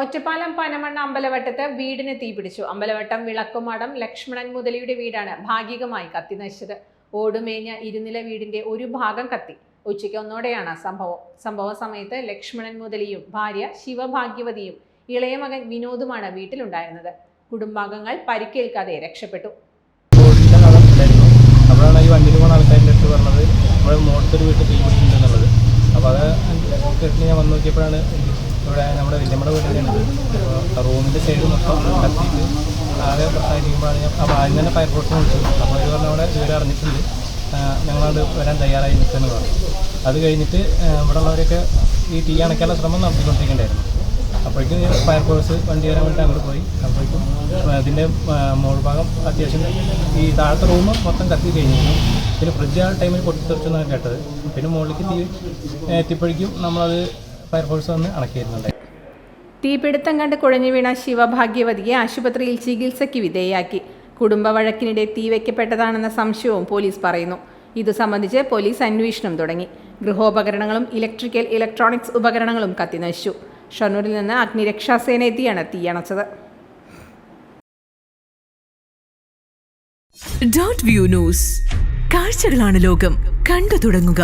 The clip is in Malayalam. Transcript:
ഒറ്റപ്പാലം പനമണ്ണ അമ്പലവട്ടത്ത് വീടിന് തീപിടിച്ചു അമ്പലവട്ടം വിളക്കുമാടം ലക്ഷ്മണൻ മുതലിയുടെ വീടാണ് ഭാഗികമായി കത്തി നശിച്ചത്. ഓടുമേഞ്ഞ ഇരുനില വീടിന്റെ ഒരു ഭാഗം കത്തി. ഉച്ചയ്ക്ക് ഒന്നോടെയാണ് സംഭവം. സംഭവ സമയത്ത് ലക്ഷ്മണൻ മുതലിയും ഭാര്യ ശിവഭാഗ്യവതിയും ഇളയ മകൻ വിനോദുമാണ് വീട്ടിലുണ്ടായിരുന്നത്. കുടുംബാംഗങ്ങൾ പരിക്കേൽക്കാതെ രക്ഷപ്പെട്ടു. അപ്പോഴാണ് ഈ വണ്ടിയിൽ പോകുന്ന ആൾക്കാരുടെ അടുത്ത് പറഞ്ഞത് നമ്മുടെ മോട്ടൊരു വീട്ടിൽ തീ പിടിച്ചിട്ടുണ്ടെന്നുള്ളത്. അപ്പോൾ അത് കേട്ടിട്ട് ഞാൻ വന്ന് നോക്കിയപ്പോഴാണ് ഇവിടെ നമ്മുടെ വല്യമ്മയുടെ വീട്ടിലാണ് അപ്പോൾ റൂമിന്റെ സൈഡ് മൊത്തം കത്തിയിട്ട് ആകെ പ്രശ്നമായിരിക്കുമ്പോഴാണ് ഞാൻ അപ്പോൾ ആദ്യം തന്നെ ഫയർ ഫോഴ്സിനെ വിളിച്ചു. അപ്പോൾ അവർ പറഞ്ഞ അവിടെ ഇവരെ അറിഞ്ഞിട്ടുണ്ട് ഞങ്ങളത് വരാൻ തയ്യാറായി നിൽക്കുന്നു പറഞ്ഞു അത് കഴിഞ്ഞിട്ട് ഇവിടെ ഉള്ളവരൊക്കെ ഈ തീ അണയ്ക്കാനുള്ള ശ്രമം നടത്തിക്കൊണ്ടിരിക്കണ്ടായിരുന്നു അപ്പോഴേക്കും ഫയർ ഫോഴ്സ് വണ്ടി വരാൻ വേണ്ടി അങ്ങോട്ട് പോയി. അപ്പോഴേക്കും അതിന്റെ ഭാഗം അത്യാവശ്യം ഈ താഴത്തെ റൂം മൊത്തം കത്തി കഴിഞ്ഞിരുന്നു പിന്നെ ഫ്രിഡ്ജ് ആ ടൈമിൽ പൊട്ടിത്തെറിച്ചെന്നാണ് കേട്ടത്. പിന്നെ മുകളിലേക്ക് തീ എത്തിയപ്പോഴേക്കും നമ്മളത് ഫയർ ഫോഴ്സ് വന്ന് അണക്കിയിരുന്നുണ്ട് തീപിടുത്തം കണ്ട് കുഴഞ്ഞു വീണ ശിവഭാഗ്യവതിയെ ആശുപത്രിയിൽ ചികിത്സയ്ക്ക് വിധേയാക്കി കുടുംബ വഴക്കിനിടെ തീവയ്ക്കപ്പെട്ടതാണെന്ന സംശയവും പോലീസ് പറയുന്നു. ഇതു സംബന്ധിച്ച് പോലീസ് അന്വേഷണം തുടങ്ങി. ഗൃഹോപകരണങ്ങളും ഇലക്ട്രിക്കൽ ഇലക്ട്രോണിക്സ് ഉപകരണങ്ങളും കത്തിനശിച്ചു. ഷൊർണൂരിൽ നിന്ന് അഗ്നിരക്ഷാസേന എത്തിയാണ് തീയണച്ചത് ഡോട്ട് വ്യൂ ന്യൂസ് കാഴ്ചകളാണ് ലോകം. കണ്ടു തുടങ്ങുക.